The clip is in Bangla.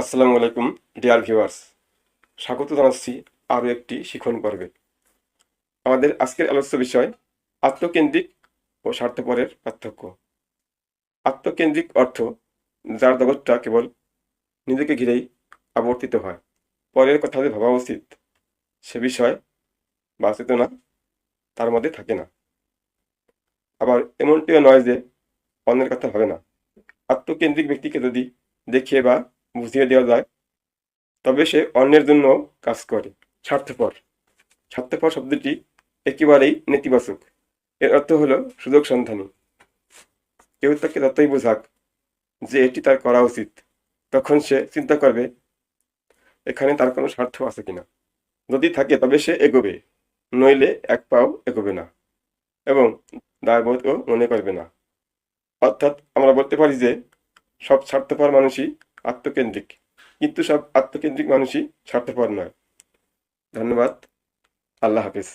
আসসালামু আলাইকুম, ডিয়ার ভিউয়ার্স। স্বাগত জানাচ্ছি আরও একটি শিখন পর্বে। আমাদের আজকের আলোচ্য বিষয় আত্মকেন্দ্রিক ও স্বার্থপরের পার্থক্য। আত্মকেন্দ্রিক অর্থ, যার জগৎটা কেবল নিজেকে ঘিরেই আবর্তিত হয়। পরের কথা যে ভাবা উচিত, সে বিষয় বা চেতনা তার মধ্যে থাকে না। আবার এমনটিও নয় যে অন্যের কথা হবে না। আত্মকেন্দ্রিক ব্যক্তিকে যদি দেখিয়ে বা বুঝিয়ে দেওয়া যায়। তবে সে অন্যের জন্য কাজ করে, স্বার্থপর। স্বার্থপর শব্দটি একেবারেই নেতিবাচক। এর অর্থ হলো সুযোগ সন্ধানী। কেউ তাকে যতই বোঝাক যে এটি তার করা উচিত, তখন সে চিন্তা করবে, এখানে তার কোনো স্বার্থ আছে কিনা। যদি থাকে, তবে সে এগোবে, নইলে এক পাও এগোবে না এবং দায়বোধও মনে করবে না। অর্থাৎ আমরা বলতে পারি যে, সব স্বার্থপর মানুষই আত্মকেন্দ্রিক। কিন্তু সব আত্মকেন্দ্রিক মানুষই স্বার্থপর নয়। ধন্যবাদ। আল্লাহ হাফিজ।